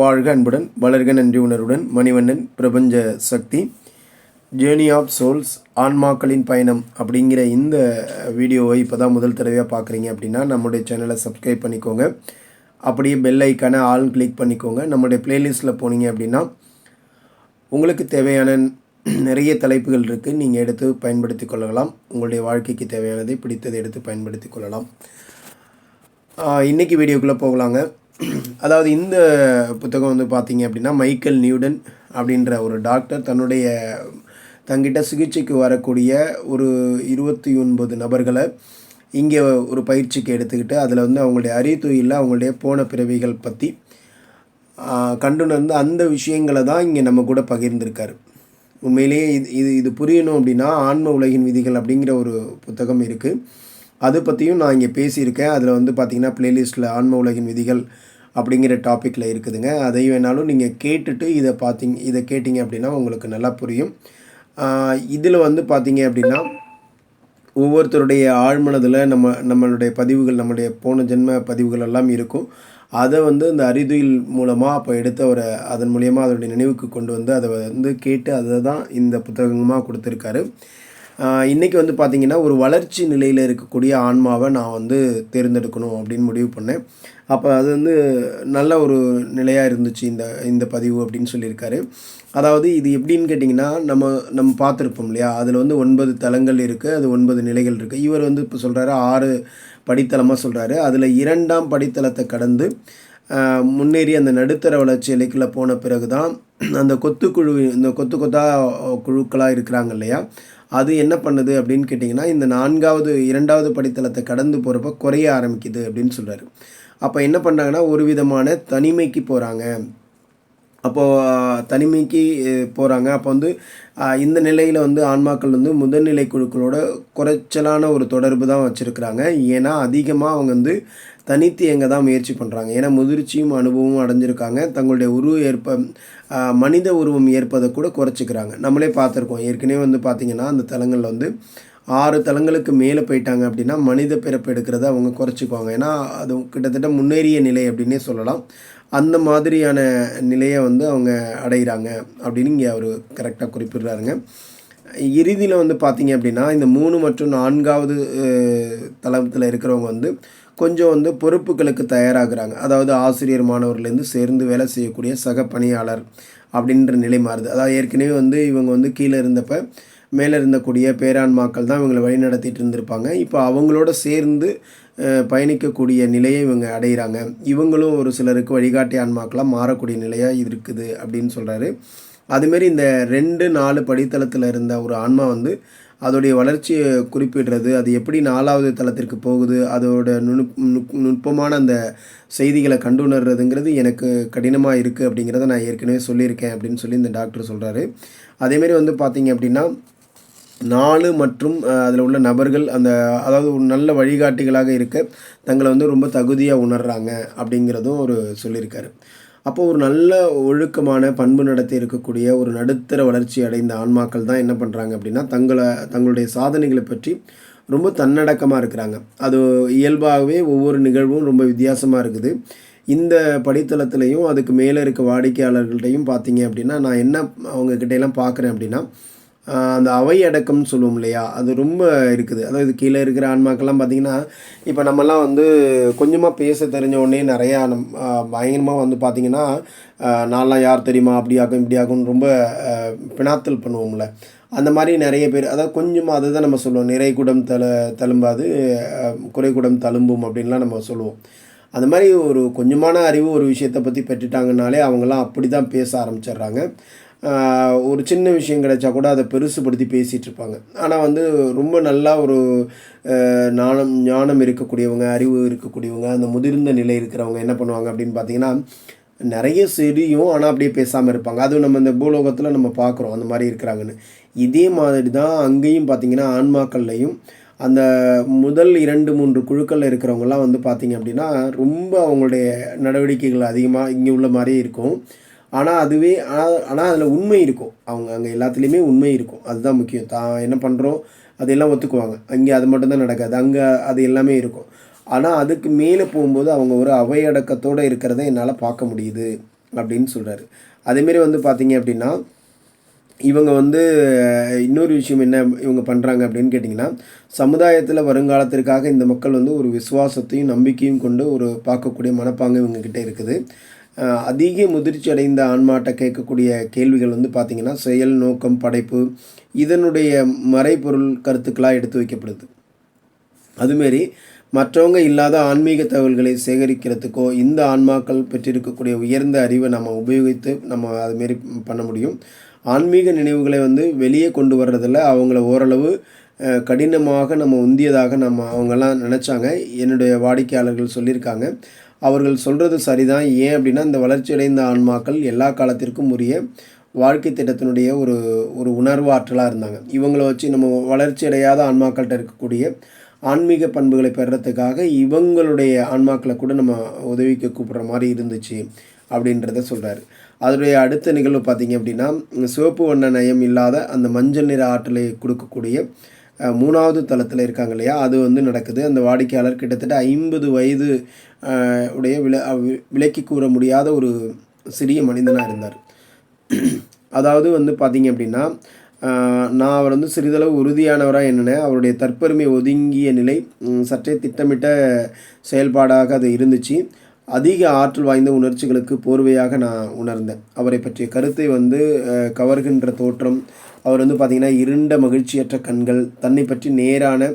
வாழ்க அன்புடன் வளர்க நன்றி உணர்வுடன் மணிவண்ணன் பிரபஞ்ச சக்தி ஜேர்னி ஆஃப் சோல்ஸ் ஆன்மாக்களின் பயணம் அப்படிங்கிற இந்த வீடியோவை இப்போ தான் முதல் தடவையாக பார்க்குறீங்க அப்படின்னா நம்முடைய சேனலை சப்ஸ்கிரைப் பண்ணிக்கோங்க. அப்படியே பெல் ஐக்கான ஆல் கிளிக் பண்ணிக்கோங்க. நம்முடைய பிளேலிஸ்ட்டில் போனீங்க அப்படின்னா உங்களுக்கு தேவையான நிறைய தலைப்புகள் இருக்குது நீங்கள் எடுத்து பயன்படுத்தி கொள்ளலாம். உங்களுடைய வாழ்க்கைக்கு தேவையானதை பிடித்ததை எடுத்து பயன்படுத்தி கொள்ளலாம். இன்றைக்கி வீடியோக்குள்ளே போகலாங்க. அதாவது இந்த புத்தகம் வந்து பார்த்தீங்க அப்படின்னா மைக்கேல் நியூடன் அப்படின்ற ஒரு டாக்டர் தன்னுடைய தங்கிட்ட சிகிச்சைக்கு வரக்கூடிய ஒரு இருபத்தி ஒன்பது நபர்களை இங்கே ஒரு பயிற்சிக்கு எடுத்துக்கிட்டு அதில் வந்து அவங்களுடைய அறிவுத்துறையில் அவங்களுடைய போன பிறவிகள் பற்றி கண்டுணர்ந்து அந்த விஷயங்களை தான் இங்கே நம்ம கூட பகிர்ந்திருக்கார். உண்மையிலேயே இது இது இது புரியணும் அப்படின்னா ஆன்ம உலகின் விதிகள் அப்படிங்கிற ஒரு புத்தகம் இருக்குது அது பற்றியும் நான் இங்கே பேசியிருக்கேன். அதில் வந்து பார்த்திங்கன்னா ப்ளேலிஸ்ட்டில் ஆன்ம உலகின் விதிகள் அப்படிங்கிற டாப்பிக்கில் இருக்குதுங்க. அதை வேணாலும் நீங்கள் கேட்டுட்டு இதை பார்த்திங்க இதை கேட்டிங்க அப்படின்னா உங்களுக்கு நல்லா புரியும். இதில் வந்து பார்த்திங்க அப்படின்னா ஒவ்வொருத்தருடைய ஆழ்மனதில் நம்ம நம்மளுடைய பதிவுகள் நம்மளுடைய போன ஜென்ம பதிவுகள் எல்லாம் இருக்கும். அதை வந்து இந்த அறிதுயில் மூலமாக அப்போ எடுத்த ஒரு அதன் மூலியமாக அதனுடைய நினைவுக்கு கொண்டு வந்து அதை வந்து கேட்டு அதை தான் இந்த புத்தகமாக கொடுத்துருக்காரு. இன்றைக்கி வந்து பார்த்திங்கன்னா ஒரு வளர்ச்சி நிலையில் இருக்கக்கூடிய ஆன்மாவை நான் வந்து தேர்ந்தெடுக்கணும் அப்படின்னு முடிவு பண்ணேன். அப்போ அது வந்து நல்ல ஒரு நிலையாக இருந்துச்சு இந்த இந்த பதிவு அப்படின்னு சொல்லியிருக்காரு. அதாவது இது எப்படின்னு கேட்டிங்கன்னா நம்ம நம்ம பார்த்துருப்போம் இல்லையா? அதில் வந்து ஒன்பது தலங்கள் இருக்குது அது ஒன்பது நிலைகள் இருக்குது இவர் வந்து இப்போ சொல்கிறாரு ஆறு படித்தளமாக சொல்கிறாரு அதில் இரண்டாம் படித்தளத்தை கடந்து முன்னேறி அந்த நடுத்தர வளர்ச்சி இலைக்குள்ளே போன பிறகு தான் அந்த கொத்து குழு இந்த கொத்து கொத்தா குழுக்களாக இருக்கிறாங்க இல்லையா? அது என்ன பண்ணுது அப்படின்னு கேட்டிங்கன்னா இந்த நான்காவது இரண்டாவது படித்தளத்தை கடந்து போகிறப்ப குறைய ஆரம்பிக்குது அப்படின்னு சொல்கிறாரு அப்போ என்ன பண்ணுறாங்கன்னா ஒரு விதமான தனிமைக்கு போகிறாங்க அப்போது தனிமைக்கு போகிறாங்க அப்போ வந்து இந்த நிலையில் வந்து ஆன்மாக்கள் வந்து முதல்நிலை குழுக்களோட குறைச்சலான ஒரு தொடர்பு தான் வச்சுருக்கிறாங்க. ஏன்னா அதிகமாக அவங்க வந்து தனித்து எங்கே தான் முயற்சி பண்ணுறாங்க ஏன்னா முதிர்ச்சியும் அனுபவமும் அடைஞ்சிருக்காங்க. தங்களுடைய உருவ ஏற்ப மனித உருவம் ஏற்பதை கூட குறைச்சிக்கிறாங்க. நம்மளே பார்த்துருக்கோம். ஏற்கனவே வந்து பார்த்திங்கன்னா அந்த தலங்களில் வந்து ஆறு தலங்களுக்கு மேலே போயிட்டாங்க அப்படின்னா மனித பிறப்பு எடுக்கிறத அவங்க குறைச்சிக்குவாங்க. ஏன்னா அது கிட்டத்தட்ட முன்னேறிய நிலை அப்படின்னே சொல்லலாம். அந்த மாதிரியான நிலையை வந்து அவங்க அடைகிறாங்க அப்படின்னு இங்கே அவர் கரெக்டாக குறிப்பிடுறாருங்க. இறுதியில் வந்து பார்த்திங்க அப்படின்னா இந்த மூணு மற்றும் நான்காவது தளத்தில் இருக்கிறவங்க வந்து கொஞ்சம் வந்து பொறுப்புகளுக்கு தயாராகிறாங்க. அதாவது ஆசிரியர் மாணவர்களேருந்து சேர்ந்து வேலை செய்யக்கூடிய சக பணியாளர் அப்படின்ற நிலை மாறுது. அதாவது ஏற்கனவே வந்து இவங்க வந்து கீழே இருந்தப்போ மேலே இருந்தக்கூடிய பேரான்மாக்கள் தான் இவங்களை வழி நடத்திட்டு இருந்திருப்பாங்க. இப்போ அவங்களோட சேர்ந்து பயணிக்கக்கூடிய நிலையை இவங்க அடைகிறாங்க இவங்களும் ஒரு சிலருக்கு வழிகாட்டி ஆன்மாக்களாக மாறக்கூடிய நிலையாக இருக்குது அப்படின்னு சொல்கிறாரு அதுமாரி இந்த ரெண்டு நாலு படித்தளத்தில் இருந்த ஒரு ஆன்மா வந்து அதோடைய வளர்ச்சியை குறிப்பிடுறது அது எப்படி நாலாவது தளத்திற்கு போகுது அதோட நுணுப் நுட்பமான அந்த செய்திகளை கண்டுணர்றதுங்கிறது எனக்கு கடினமாக இருக்குது அப்படிங்கிறத நான் ஏற்கனவே சொல்லியிருக்கேன் அப்படின்னு சொல்லி இந்த டாக்டர் சொல்கிறாரு அதேமாரி வந்து பார்த்திங்க அப்படின்னா நாலு மற்றும் அதில் உள்ள நபர்கள் அந்த அதாவது ஒரு நல்ல வழிகாட்டிகளாக இருக்க தங்களை வந்து ரொம்ப தகுதியாக உணர்கிறாங்க அப்படிங்கிறதும் ஒரு சொல்லியிருக்காரு. அப்போது ஒரு நல்ல ஒழுக்கமான பண்பு நடத்தி இருக்கக்கூடிய ஒரு நடுத்தர வளர்ச்சி அடைந்த ஆன்மாக்கள் தான் என்ன பண்ணுறாங்க அப்படின்னா தங்களை தங்களுடைய சாதனைகளை பற்றி ரொம்ப தன்னடக்கமாக இருக்கிறாங்க. அது இயல்பாகவே ஒவ்வொரு நிகழ்வும் ரொம்ப வித்தியாசமாக இருக்குது. இந்த படித்தளத்துலேயும் அதுக்கு மேலே இருக்க வாடிக்கையாளர்கள்ட்டையும் பார்த்தீங்க அப்படின்னா நான் என்ன அவங்கக்கிட்டையெல்லாம் பார்க்குறேன் அப்படின்னா அந்த அவை அடக்கம்னு சொல்லுவோம் இல்லையா? அது ரொம்ப இருக்குது. அதாவது கீழே இருக்கிற ஆன்மாக்கெல்லாம் பார்த்திங்கன்னா இப்போ நம்மலாம் வந்து கொஞ்சமாக பேச தெரிஞ்ச உடனே நிறையா நம் பயங்கரமாக வந்து பார்த்திங்கன்னா நான்லாம் யார் தெரியுமா? அப்படி ஆகும் இப்படி ஆகும்னு ரொம்ப பினாத்தல் பண்ணுவோம்ல. அந்த மாதிரி நிறைய பேர் அதாவது கொஞ்சமாக அதை தான் நம்ம சொல்லுவோம். நிறை குடம் தல தழும்பாது குறைகுடம் தழும்பும் அப்படின்லாம் நம்ம சொல்லுவோம். அந்த மாதிரி ஒரு கொஞ்சமான அறிவு ஒரு விஷயத்தை பற்றி பெற்றுட்டாங்கனாலே அவங்களாம் அப்படி தான் பேச ஆரம்பிச்சிடுறாங்க. ஒரு சின்ன விஷயம் கிடைச்சா கூட அதை பெருசுபடுத்தி பேசிகிட்டு இருப்பாங்க. ஆனால் வந்து ரொம்ப நல்லா ஒரு ஞானம் ஞானம் இருக்கக்கூடியவங்க அறிவு இருக்கக்கூடியவங்க அந்த முதிர்ந்த நிலை இருக்கிறவங்க என்ன பண்ணுவாங்க அப்படின்னு பார்த்தீங்கன்னா நிறைய செடியும் ஆனால் அப்படியே பேசாமல் இருப்பாங்க. அதுவும் நம்ம இந்த பூலோகத்தில் நம்ம பார்க்குறோம் அந்த மாதிரி இருக்கிறாங்கன்னு. இதே மாதிரி தான் அங்கேயும் பார்த்திங்கன்னா ஆன்மாக்கள்லையும் அந்த முதல் இரண்டு மூன்று குழுக்களில் இருக்கிறவங்கலாம் வந்து பார்த்திங்க அப்படின்னா ரொம்ப அவங்களுடைய நடவடிக்கைகள் அதிகமாக இங்கே உள்ள மாதிரியே இருக்கும். ஆனால் அதுவே ஆனால் ஆனால் அதில் உண்மை இருக்கும். அவங்க அங்கே எல்லாத்துலேயுமே உண்மை இருக்கும். அதுதான் முக்கியம். தான் என்ன பண்ணுறோம் அதெல்லாம் ஒத்துக்குவாங்க. அங்கே அது மட்டும்தான் நடக்காது. அங்கே அது எல்லாமே இருக்கும். ஆனால் அதுக்கு மேலே போகும்போது அவங்க ஒரு அவையடக்கத்தோடு இருக்கிறத என்னால் பார்க்க முடியுது அப்படின்னு சொல்கிறாரு அதேமாரி வந்து பார்த்தீங்க அப்படின்னா இவங்க வந்து இன்னொரு விஷயம் என்ன இவங்க பண்ணுறாங்க அப்படின்னு கேட்டிங்கன்னா சமுதாயத்தில் வருங்காலத்திற்காக இந்த மக்கள் வந்து ஒரு விசுவாசத்தையும் நம்பிக்கையும் கொண்டு ஒரு பார்க்கக்கூடிய மனப்பாங்கு இவங்கக்கிட்ட இருக்குது. அதிக முதிர்ச்சி அடைந்த ஆன்மாட்ட கேட்கக்கூடிய கேள்விகள் வந்து பார்த்திங்கன்னா செயல் நோக்கம் படைப்பு இதனுடைய மறைபொருள் கருத்துக்களாக எடுத்து வைக்கப்படுது. அதுமாரி மற்றவங்க இல்லாத ஆன்மீக தகவல்களை சேகரிக்கிறதுக்கோ இந்த ஆன்மாக்கள் பெற்றிருக்கக்கூடிய உயர்ந்த அறிவை நம்ம உபயோகித்து நம்ம அதுமாரி பண்ண முடியும். ஆன்மீக நினைவுகளை வந்து வெளியே கொண்டு வர்றதில் அவங்கள ஓரளவு கடினமாக நம்ம உந்தியதாக நம்ம அவங்கெல்லாம் நினச்சாங்க. என்னுடைய வாடிக்கையாளர்கள் சொல்லியிருக்காங்க. அவர்கள் சொல்கிறது சரிதான். ஏன் அப்படின்னா இந்த வளர்ச்சியடைந்த ஆன்மாக்கள் எல்லா காலத்திற்கும் உரிய வாழ்க்கை திட்டத்தினுடைய ஒரு ஒரு உணர்வு ஆற்றலாக இருந்தாங்க. இவங்களை வச்சு நம்ம வளர்ச்சியடையாத ஆன்மாக்கள்கிட்ட இருக்கக்கூடிய ஆன்மீக பண்புகளை பெறத்துக்காக இவங்களுடைய ஆன்மாக்களை கூட நம்ம உதவிக்கு கூப்பிட்ற மாதிரி இருந்துச்சு அப்படின்றத சொல்கிறாரு அதனுடைய அடுத்த நிகழ்வு பார்த்தீங்க அப்படின்னா சிவப்பு வண்ண நயம் இல்லாத அந்த மஞ்சள் நிற ஆற்றலை கொடுக்கக்கூடிய மூணாவது தளத்தில் இருக்காங்க இல்லையா? அது வந்து நடக்குது. அந்த வாடிக்கையாளர் கிட்டத்தட்ட ஐம்பது வயது உடைய வில அஹ், விலக்கி கூற முடியாத ஒரு சிறிய மனிதனாக இருந்தார். அதாவது வந்து பார்த்திங்க அப்படின்னா நான் அவர் வந்து சிறிதளவு உறுதியானவராக என்னென்ன அவருடைய தற்பெருமை ஒதுங்கிய நிலை சற்றே திட்டமிட்ட செயல்பாடாக அது இருந்துச்சு. அதிக ஆற்றல் வாய்ந்த உணர்ச்சிகளுக்கு போர்வையாக நான் உணர்ந்தேன். அவரை பற்றிய கருத்தை வந்து கவர்கின்ற தோற்றம் அவர் வந்து பார்த்திங்கன்னா இருண்ட மகிழ்ச்சியற்ற கண்கள் தன்னை பற்றி நேரான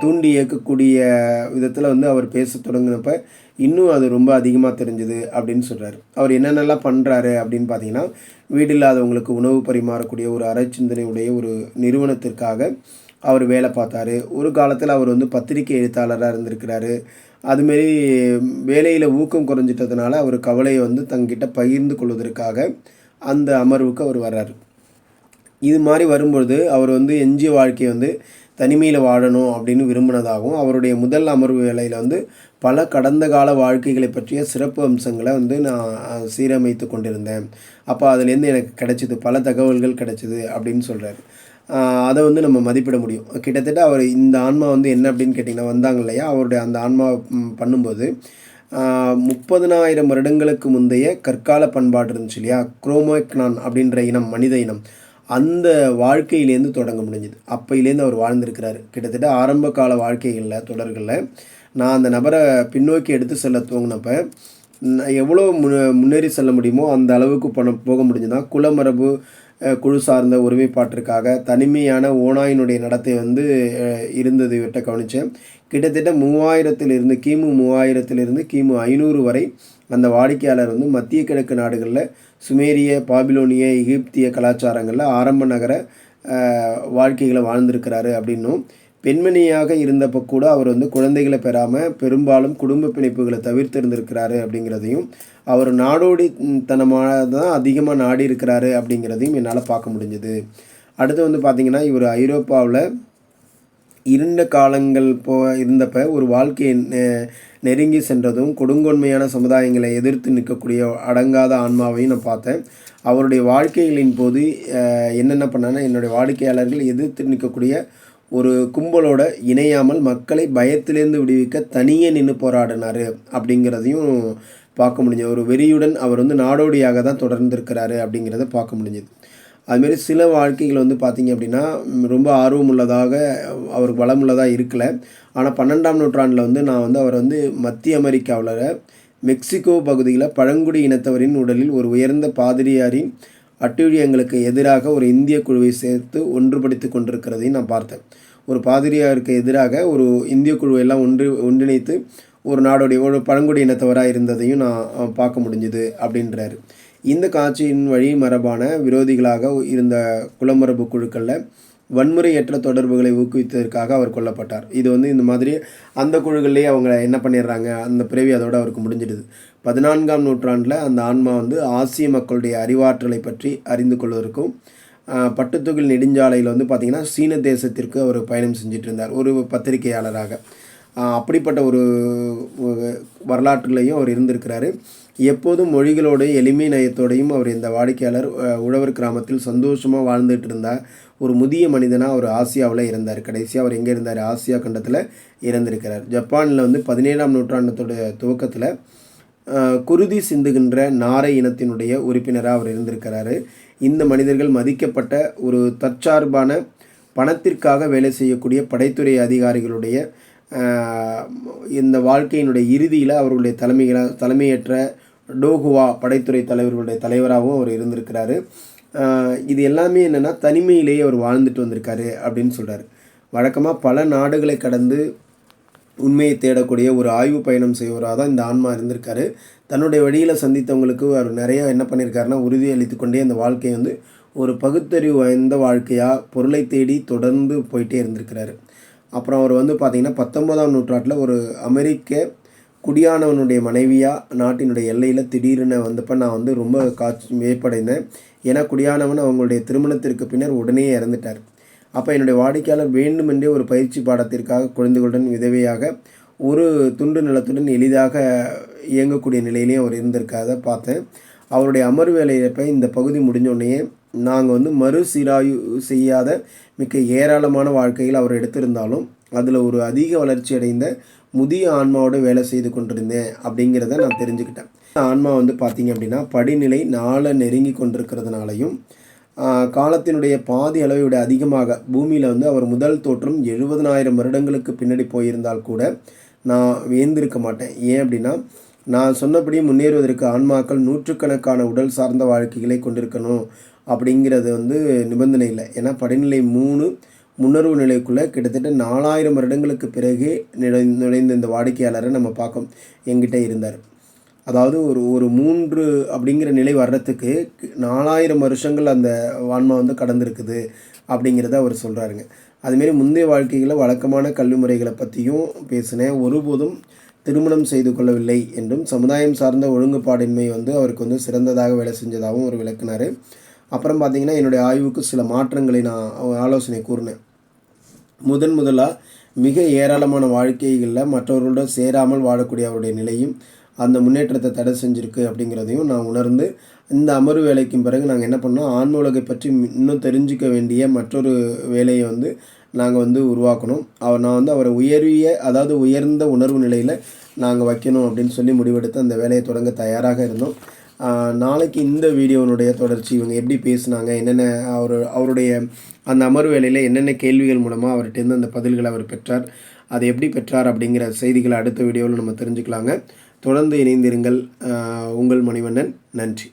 தூண்டி இயக்கக்கூடிய விதத்தில் வந்து அவர் பேச தொடங்கினப்ப இன்னும் அது ரொம்ப அதிகமாக தெரிஞ்சுது அப்படின்னு சொல்கிறாரு அவர் என்னென்னலாம் பண்ணுறாரு அப்படின்னு பார்த்தீங்கன்னா வீடு இல்லாதவங்களுக்கு உணவு பரிமாறக்கூடிய ஒரு அறச்சிந்தனையுடைய ஒரு நிறுவனத்திற்காக அவர் வேலை பார்த்தாரு. ஒரு காலத்தில் அவர் வந்து பத்திரிகை எழுத்தாளராக இருந்திருக்கிறாரு. அதுமாரி வேலையில் ஊக்கம் குறைஞ்சிட்டதுனால அவர் கவலையை வந்து தங்கிட்ட பகிர்ந்து கொள்வதற்காக அந்த அமர்வுக்கு அவர் வர்றார். இது மாதிரி வரும்பொழுது அவர் வந்து எஞ்சிய வாழ்க்கையை வந்து தனிமையில் வாழணும் அப்படின்னு விரும்பினதாகவும் அவருடைய முதல் அமர்வு வேலையில் வந்து பல கடந்த கால வாழ்க்கைகளை பற்றிய சிறப்பு அம்சங்களை வந்து நான் சீரமைத்து கொண்டிருந்தேன். அப்போ அதுலேருந்து எனக்கு கிடைச்சிது பல தகவல்கள் கிடைச்சிது அப்படின்னு சொல்கிறாரு அதை வந்து நம்ம மதிப்பிட முடியும். கிட்டத்தட்ட அவர் இந்த ஆன்மா வந்து என்ன அப்படின்னு கேட்டிங்கன்னா வந்தாங்க இல்லையா? அவருடைய அந்த ஆன்மா பண்ணும்போது முப்பதனாயிரம் வருடங்களுக்கு முந்தைய கற்கால பண்பாடு இருந்துச்சு இல்லையா? குரோமோக்னான் அப்படின்ற இனம் மனித இனம் அந்த வாழ்க்கையிலேருந்து தொடங்க முடிஞ்சுது. அப்பையிலேருந்து அவர் வாழ்ந்திருக்கிறாரு. கிட்டத்தட்ட ஆரம்ப கால வாழ்க்கைகளில் தொடர்களில் நான் அந்த நபரை பின்னோக்கி எடுத்து செல்ல துவங்கினப்ப எவ்வளோ முன்னேறி செல்ல முடியுமோ அந்த அளவுக்கு பண்ண போக முடிஞ்சுதான் குலமரபு குழு சார்ந்த ஒருமைப்பாட்டிற்காக தனிமையான ஓனாயினுடைய நடத்தை வந்து இருந்தது இவற்றை கவனித்தேன் கிட்டத்தட்ட மூவாயிரத்திலிருந்து கிமு மூவாயிரத்திலிருந்து கிமு ஐநூறு வரை அந்த வாடிக்கையாளர் வந்து மத்திய கிழக்கு நாடுகளில் சுமேரிய பாபிலோனிய எகிப்திய கலாச்சாரங்களில் ஆரம்ப நகர வாழ்க்கைகளை வாழ்ந்திருக்கிறாரு அப்படின்னும் பெண்மணியாக இருந்தப்போ கூட அவர் வந்து குழந்தைகளை பெறாமல் பெரும்பாலும் குடும்ப பிணைப்புகளை தவிர்த்து இருந்திருக்கிறாரு அப்படிங்கிறதையும் அவர் நாடோடி தனமாக தான் அதிகமாக நாடி இருக்கிறாரு அப்படிங்கிறதையும் என்னால் பார்க்க முடிஞ்சது. அடுத்து வந்து பார்த்திங்கன்னா இவர் ஐரோப்பாவில் இருண்ட காலங்கள் போ இருந்தப்ப ஒரு வாழ்க்கையை நெ- நெருங்கி சென்றதும் கொடுங்கொன்மையான சமுதாயங்களை எதிர்த்து நிற்கக்கூடிய அடங்காத ஆன்மாவையும் நான் பார்த்தேன். அவருடைய வாழ்க்கைகளின் போது என்னென்ன பண்ணான்னா என்னுடைய வாடிக்கையாளர்கள் எதிர்த்து நிற்கக்கூடிய ஒரு கும்பலோட இணையாமல் மக்களை பயத்திலேருந்து விடுவிக்க தனியே நின்று போராடினார் அப்படிங்கிறதையும் பார்க்க முடிஞ்சது. ஒரு வெறியுடன் அவர் வந்து நாடோடியாக தான் தொடர்ந்திருக்கிறாரு அப்படிங்கிறத பார்க்க முடிஞ்சது. அதுமாரி சில வாழ்க்கைகள் வந்து பார்த்திங்க அப்படின்னா ரொம்ப ஆர்வம் உள்ளதாக அவருக்கு வளமுள்ளதாக இருக்கலை. ஆனால் பன்னெண்டாம் நூற்றாண்டில் வந்து நான் வந்து அவர் வந்து மத்திய அமெரிக்காவில் மெக்சிகோ பகுதியில் பழங்குடி இனத்தவரின் உடலில் ஒரு உயர்ந்த பாதிரியாரின் அட்டூழியங்களுக்கு எதிராக ஒரு இந்திய குழுவை சேர்த்து ஒன்றுபடுத்தி கொண்டிருக்கிறதையும் நான் பார்த்தேன். ஒரு பாதிரியாருக்கு எதிராக ஒரு இந்திய குழுவை எல்லாம் ஒன்று ஒன்றிணைத்து ஒரு நாடோடைய ஒரு பழங்குடி இனத்தவராக இருந்ததையும் நான் பார்க்க முடிஞ்சுது அப்படின்றாரு. இந்த காட்சியின் வழி மரபான விரோதிகளாக இருந்த குலமரபு குழுக்களில் வன்முறையற்ற தொடர்புகளை ஊக்குவித்ததற்காக அவர் கொல்லப்பட்டார். இது வந்து இந்த மாதிரி அந்த குழுக்கள்லேயே அவங்க என்ன பண்ணிடுறாங்க அந்த பிறவி அதோடு அவருக்கு முடிஞ்சிடுது. பதினான்காம் நூற்றாண்டில் அந்த ஆன்மா வந்து ஆசிய மக்களுடைய அறிவாற்றலை பற்றி அறிந்து கொள்வதற்கும் பட்டுத்தொகில் நெடுஞ்சாலையில் வந்து பார்த்திங்கன்னா சீன தேசத்திற்கு அவர் பயணம் செஞ்சிட்டு இருந்தார் ஒரு பத்திரிகையாளராக. அப்படிப்பட்ட ஒரு வரலாற்றுலையும் அவர் இருந்திருக்கிறாரு. எப்போதும் மொழிகளோடு எளிமை நயத்தோடையும் அவர் இந்த வாடிக்கையாளர் உழவர் கிராமத்தில் சந்தோஷமாக வாழ்ந்துட்டு இருந்த ஒரு முதிய மனிதனாக அவர் ஆசியாவில் இருந்தார். கடைசியாக அவர் எங்கே இருந்தார்? ஆசியா கண்டத்தில் இறந்திருக்கிறார். ஜப்பானில் வந்து பதினேழாம் நூற்றாண்டத்தோட துவக்கத்தில் குருதி சிந்துகின்ற நாரை இனத்தினுடைய உறுப்பினராக அவர் இருந்திருக்கிறாரு. இந்த மனிதர்கள் மதிக்கப்பட்ட ஒரு தற்சார்பான பணத்திற்காக வேலை செய்யக்கூடிய படைத்துறை அதிகாரிகளுடைய இந்த வாழ்க்கையினுடைய இறுதியில் அவர்களுடைய தலைமைகள தலைமையேற்ற டோகுவா படைத்துறை தலைவர்களுடைய தலைவராகவும் அவர் இருந்திருக்கிறாரு. இது எல்லாமே என்னென்னா தனிமையிலேயே அவர் வாழ்ந்துட்டு வந்திருக்காரு அப்படின்னு சொல்கிறார் வழக்கமாக பல நாடுகளை கடந்து உண்மையை தேடக்கூடிய ஒரு ஆய்வு பயணம் செய்வராக தான் இந்த ஆன்மா இருந்திருக்காரு. தன்னுடைய வழியில் சந்தித்தவங்களுக்கு அவர் நிறையா என்ன பண்ணியிருக்காருன்னா உறுதி அளித்து கொண்டே அந்த வாழ்க்கையை வந்து ஒரு பகுத்தறிவு வாய்ந்த வாழ்க்கையாக பொருளை தேடி தொடர்ந்து போயிட்டே இருந்திருக்கிறாரு. அப்புறம் அவர் வந்து பார்த்திங்கன்னா பத்தொன்பதாம் நூற்றாண்டில் ஒரு அமெரிக்க குடியானவனுடைய மனைவியாக நாட்டினுடைய எல்லையில் திடீர்னு வந்தப்போ நான் வந்து ரொம்ப காட்சி வியப்படைந்தேன் ஏன்னா குடியானவன் அவங்களுடைய திருமணத்திற்கு பின்னர் உடனே இறந்துட்டார். அப்போ என்னுடைய வாடிக்கையாளர் வேண்டுமென்றே ஒரு பயிற்சி பாடத்திற்காக குழந்தைகளுடன் விதவையாக ஒரு துண்டு நிலத்துடன் எளிதாக இயங்கக்கூடிய நிலையிலையும் அவர் இருந்திருக்காத பார்த்தேன். அவருடைய அமர்வு வேலையப்ப இந்த பகுதி முடிஞ்ச நாங்கள் வந்து மறுசீராய்வு செய்யாத மிக்க ஏராளமான வாழ்க்கையில் அவர் எடுத்திருந்தாலும் அதில் ஒரு அதிக வளர்ச்சி அடைந்த முதிய ஆன்மாவோட வேலை செய்து கொண்டிருந்தேன் அப்படிங்கிறத நான் தெரிஞ்சுக்கிட்டேன். ஆன்மா வந்து பார்த்தீங்க அப்படின்னா படிநிலை நாளை நெருங்கி கொண்டிருக்கிறதுனாலையும் காலத்தினுடைய பாதி அளவை விட அதிகமாக பூமியில் வந்து அவர் முதல் தோற்றம் எழுபதனாயிரம் வருடங்களுக்கு பின்னாடி போயிருந்தால் கூட நான் வியந்திருக்க மாட்டேன். ஏன் அப்படின்னா நான் சொன்னபடி முன்னேறுவதற்கு ஆன்மாக்கள் நூற்றுக்கணக்கான உடல் சார்ந்த வாழ்க்கைகளை கொண்டிருக்கணும் அப்படிங்கிறது வந்து நிபந்தனை இல்லை. ஏன்னா படிநிலை மூணு முன்னர்வு நிலைக்குள்ளே கிட்டத்தட்ட நாலாயிரம் வருடங்களுக்கு பிறகு நுழை நுழைந்த இந்த வாடிக்கையாளரை நம்ம பார்க்கோம் எங்கிட்ட இருந்தார். அதாவது ஒரு ஒரு மூன்று அப்படிங்கிற நிலை வர்றதுக்கு நாலாயிரம் வருஷங்கள் அந்த ஆன்மா வந்து கடந்திருக்குது அப்படிங்கிறத அவர் சொல்கிறாருங்க அதுமாரி முந்தைய வாழ்க்கைகளில் வழக்கமான கல்வி முறைகளை பற்றியும் பேசினேன். ஒருபோதும் திருமணம் செய்து கொள்ளவில்லை என்றும் சமுதாயம் சார்ந்த ஒழுங்குபாடின்மை வந்து அவருக்கு வந்து சிறந்ததாக வேலை செஞ்சதாகவும் அவர் விளக்குனார். அப்புறம் பார்த்தீங்கன்னா என்னுடைய ஆய்வுக்கு சில மாற்றங்களை நான் ஆலோசனை கூறினேன். முதன் முதலாக மிக ஏராளமான வாழ்க்கைகளில் மற்றவர்களோட சேராமல் வாழக்கூடிய அவருடைய நிலையும் அந்த முன்னேற்றத்தை தடை செஞ்சுருக்கு அப்படிங்கிறதையும் நான் உணர்ந்து இந்த அமர்வு வேலைக்கும் பிறகு நாங்கள் என்ன பண்ணோம்? ஆன்ம உலகை பற்றி இன்னும் தெரிஞ்சுக்க வேண்டிய மற்றொரு வேலையை வந்து நாங்கள் வந்து உருவாக்கணும். அவர் நான் வந்து அவரை உயர்விய அதாவது உயர்ந்த உணர்வு நிலையில் நாங்கள் வைக்கணும் அப்படின்னு சொல்லி முடிவெடுத்து அந்த வேலையை தொடங்க தயாராக இருந்தோம். நாளைக்கு இந்த வீடியோனுடைய தொடர்ச்சி இவங்க எப்படி பேசுனாங்க என்னென்ன அவர் அவருடைய அந்த அமர்வு வேலையில் என்னென்ன கேள்விகள் மூலமாக அவர்கிட்டேருந்து அந்த பதில்களை அவர் பெற்றார் அதை எப்படி பெற்றார் அப்படிங்கிற செய்திகளை அடுத்த வீடியோவில் நம்ம தெரிஞ்சுக்கலாங்க. தொடர்ந்து இணைந்திருங்கள் உங்கள் மணிவண்ணன் நன்றி.